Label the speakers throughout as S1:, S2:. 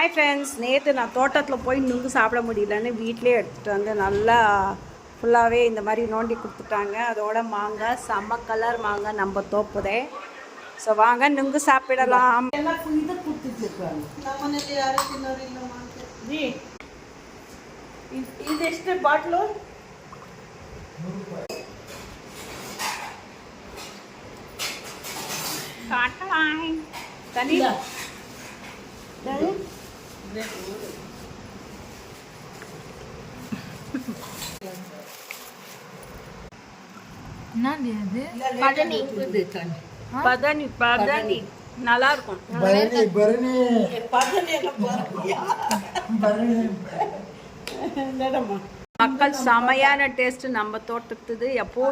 S1: Hi friends நேற்று நான் தோட்டத்தில் போய் நுங்கு சாப்பிட முடியலன்னு வீட்டிலே எடுத்துகிட்டு வந்து நல்லா ஃபுல்லாகவே இந்த மாதிரி நோண்டி கொடுத்துட்டாங்க அதோட மாங்காய் செம்ம கலர் மாங்காய் நம்ம தோப்புதே ஸோ வாங்க நுங்கு சாப்பிடலாம்
S2: ನಮ್ಮನೇಲಿ ಯಾರು ತಿನ್ನೋರಿಲ್ಲ ಮಾಡ್ತಾರೆ
S1: ಇದೆಷ್ಟು ಬಾಟ್ಲು ತನಿ பதனி. பதனி நல்லா இருக்கும்
S3: பரணி பரணி
S2: பதனி. எல்லாம் போறியா
S3: பரணி
S1: மக்கள் செமையான டேஸ்ட் நம்ம தோட்டத்துது. எப்போ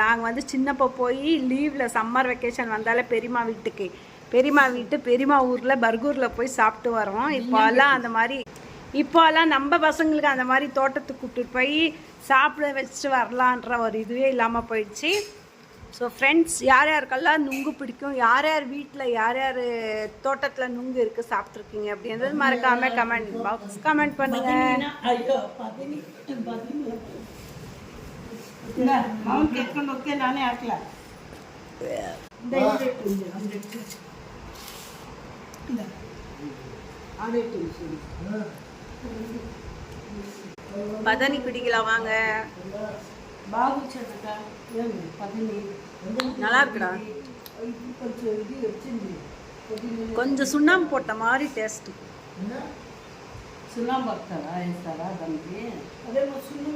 S1: நாங்கள் வந்து சின்னப்போ போய் லீவில் சம்மர் வெக்கேஷன் வந்தாலே பெரியம்மா வீட்டுக்கு. பெரியம்மா வீட்டு பெரியம்மா ஊரில் பர்கூரில் போய் சாப்பிட்டு வரோம். இப்போல்லாம் அந்த மாதிரி இப்போல்லாம் நம்ம பசங்களுக்கு அந்த மாதிரி தோட்டத்துக்கு கூப்பிட்டு போய் சாப்பிட வச்சுட்டு வரலான்ற ஒரு இதுவே இல்லாமல் போயிடுச்சு. ஸோ ஃப்ரெண்ட்ஸ் யார் யாருக்கெல்லாம் நுங்கு பிடிக்கும் யார் யார் வீட்டில் யார் யார் தோட்டத்தில் நுங்கு இருக்குது சாப்பிட்ருக்கீங்க அப்படின்றது மறக்காமல் கமெண்ட் பாக்ஸ் கமெண்ட்
S2: பண்ணுங்க. நானே ஆக்கலாம்
S1: பதனி பிடிக்கலாம் வாங்க.
S2: பாபு சட்டா பதனி?
S1: நல்லா இருக்குடா. கொஞ்சம் சுண்ணாம்பு போட்ட மாதிரி டேஸ்ட்
S2: சுண்ணாம்பு ಹಾಕ್ತಾರಾ ಇರ್ತಾರಾ ಅದಕ್ಕೆ ಅದೇ ಸುಣ್ಣು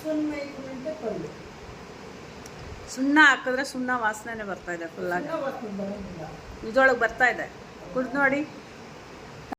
S2: ಸುಣ್ಣ ಇಕ್ಕುನಂತೆ ಪಲ್ಲೆ
S1: ಸುಣ್ಣ ಹಾಕಿದ್ರೆ ಸುಣ್ಣ ವಾಸನೆ ಬರ್ತಾ ಇದೆ ಫುಲ್ಲಾಗಿ ಇದೊಳಗೆ ಬರ್ತಾ ಇದೆ. ಕುಡ್ದು ನೋಡಿ.